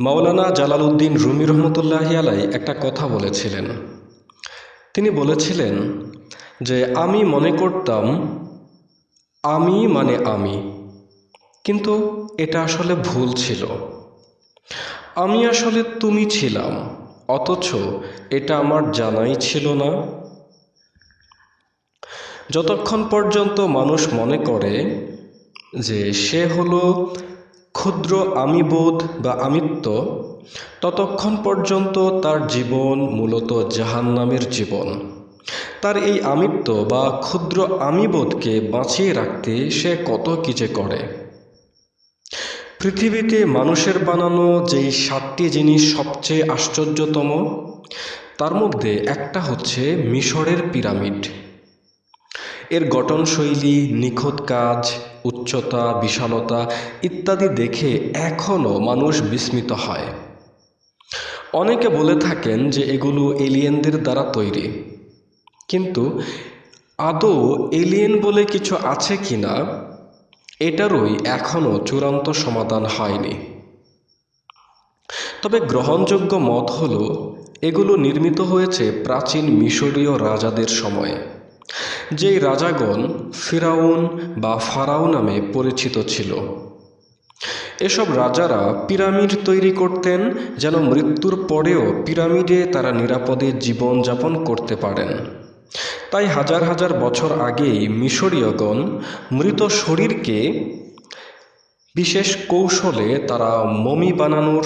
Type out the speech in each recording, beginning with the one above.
মাওলানা Jalaluddin Rumi রহমতুল্লাহ আলাই একটা কথা বলেছিলেন। তিনি বলেছিলেন যে, আমি মনে করতাম, আমি মানে আমি, কিন্তু এটা আসলে ভুল ছিল। আমি আসলে তুমি ছিলাম, অথচ এটা আমার জানাই ছিল না। যতক্ষণ পর্যন্ত মানুষ মনে করে যে, সে হলো ক্ষুদ্র আমিবোধ বা আমিত্ব, ততক্ষণ পর্যন্ত তার জীবন মূলত জাহান্নামের জীবন। তার এই আমিত্ব বা ক্ষুদ্র আমিবোধকে বাঁচিয়ে রাখতে সে কত কি যে করে। পৃথিবীতে মানুষের বানানো যেই সাতটি জিনিস সবচেয়ে আশ্চর্যতম, তার মধ্যে একটা হচ্ছে মিশরের পিরামিড। এর গঠনশৈলী, নিখুঁত কাজ উচ্চতা, বিশালতা ইত্যাদি দেখে এখনও মানুষ বিস্মিত হয়। অনেকে বলে থাকেন যে এগুলো এলিয়েনদের দ্বারা তৈরি। কিন্তু আদৌ এলিয়েন বলে কিছু আছে কি না এটারই এখনও চূড়ান্ত সমাধান হয়নি। তবে গ্রহণযোগ্য মত হল, এগুলো নির্মিত হয়েছে প্রাচীন মিশরীয় রাজাদের সময়ে। যেই রাজাগণ ফিরাউন বা ফারাও নামে পরিচিত ছিল। এসব রাজারা পিরামিড তৈরি করতেন যেন মৃত্যুর পরেও পিরামিডে তারা নিরাপদে জীবনযাপন করতে পারেন। তাই হাজার হাজার বছর আগেই মিশরীয়গণ মৃত শরীরকে বিশেষ কৌশলে তারা মমি বানানোর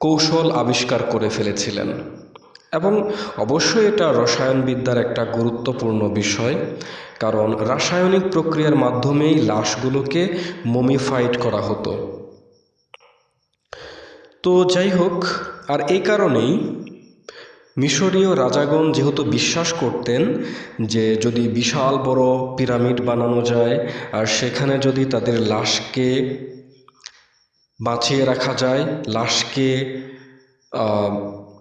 কৌশল আবিষ্কার করে ফেলেছিলেন। এবং অবশ্যই এটা রসায়নবিদ্যার একটা গুরুত্বপূর্ণ বিষয়, কারণ রাসায়নিক প্রক্রিয়ার মাধ্যমেই লাশগুলোকে মমিফাইড করা হতো। তো যাই হোক, আর এই কারণেই মিশরীয় রাজাগণ যেহেতু বিশ্বাস করতেন যে যদি বিশাল বড় পিরামিড বানানো যায়, আর সেখানে যদি তাদের লাশকে বাঁচিয়ে রাখা যায়, লাশকে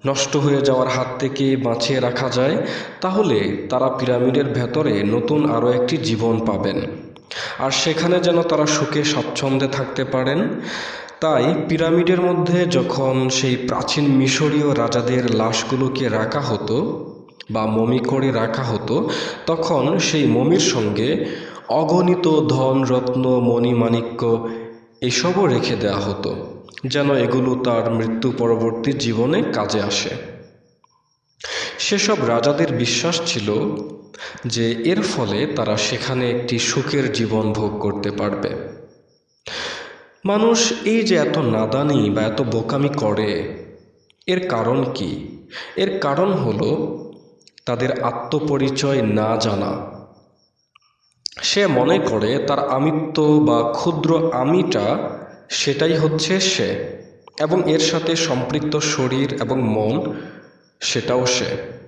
নষ্ট হয়ে যাওয়ার হাত থেকে বাঁচিয়ে রাখা যায়, তাহলে তারা পিরামিডের ভেতরে নতুন আরও একটি জীবন পাবেন। আর সেখানে যেন তারা সুখে স্বচ্ছন্দে থাকতে পারেন। তাই পিরামিডের মধ্যে যখন সেই প্রাচীন মিশরীয় রাজাদের লাশগুলোকে রাখা হতো বা মমি করে রাখা হতো, তখন সেই মমির সঙ্গে অগণিত ধন রত্ন মণিমাণিক্য এসবও রেখে দেওয়া হতো। যেন এগুলো তার মৃত্যু পরবর্তী জীবনে কাজে আসে। সেসব রাজাদের বিশ্বাস ছিল যে এর ফলে তারা সেখানে একটি সুখের জীবন ভোগ করতে পারবে। মানুষ এই যে এত নাদানি বা এত বোকামি করে, এর কারণ কি? এর কারণ হলো তাদের আত্মপরিচয় না জানা। সে মনে করে তার আমিত্ব বা ক্ষুদ্র আমিটা সেটাই হচ্ছে সে। এবং এর সাথে সম্পৃক্ত শরীর এবং মন, সেটাও সে।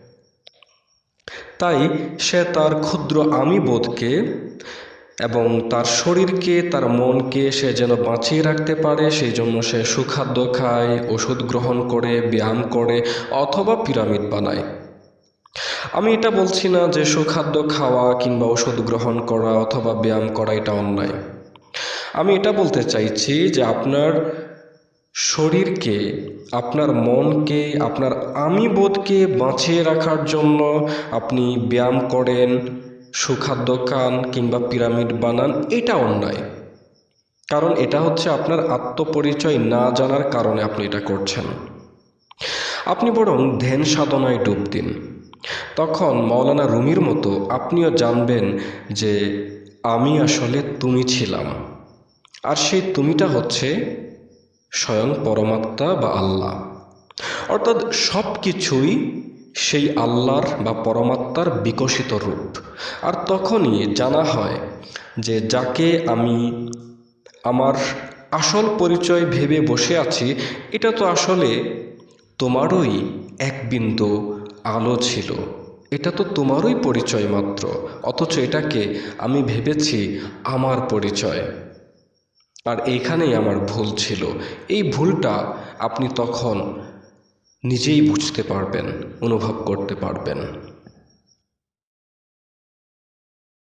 তাই সে তার ক্ষুদ্র আমি বোধকে এবং তার শরীরকে, তার মনকে সে যেন বাঁচিয়ে রাখতে পারে, সেই জন্য সে সুখাদ্য খায়, ওষুধ গ্রহণ করে, ব্যায়াম করে অথবা পিরামিড বানায়। আমি এটা বলছি না যে সুখাদ্য খাওয়া কিংবা ওষুধ গ্রহণ করা অথবা ব্যায়াম করা এটা অন্যায়। আমি এটা বলতে চাইছি যে আপনার শরীরকে, আপনার মনকে, আপনার আমি বোধকে বাঁচিয়ে রাখার জন্য আপনি ব্যায়াম করেন, সুখাদ্য খান কিংবা পিরামিড বানান, এটা অন্যায়। কারণ এটা হচ্ছে আপনার আত্মপরিচয় না জানার কারণে আপনি এটা করছেন। আপনি বরং ধ্যান সাধনায় ডুব দিন। তখন মৌলানা রুমির মতো আপনিও জানবেন যে আমি আসলে তুমি ছিলাম। আর সেই তুমিটা হচ্ছে স্বয়ং পরমাত্মা বা আল্লাহ। অর্থাৎ সব কিছুই সেই আল্লাহর বা পরমাত্মার বিকশিত রূপ। আর তখনই জানা হয় যে যাকে আমি আমার আসল পরিচয় ভেবে বসে আছি, এটা তো আসলে তোমারই এক বিন্দু আলো ছিল। এটা তো তোমারই পরিচয় মাত্র, অথচ এটাকে আমি ভেবেছি আমার পরিচয়। আর এইখানেই আমার ভুল ছিল। এই ভুলটা আপনি তখন নিজেই বুঝতে পারবেন, অনুভব করতে পারবেন।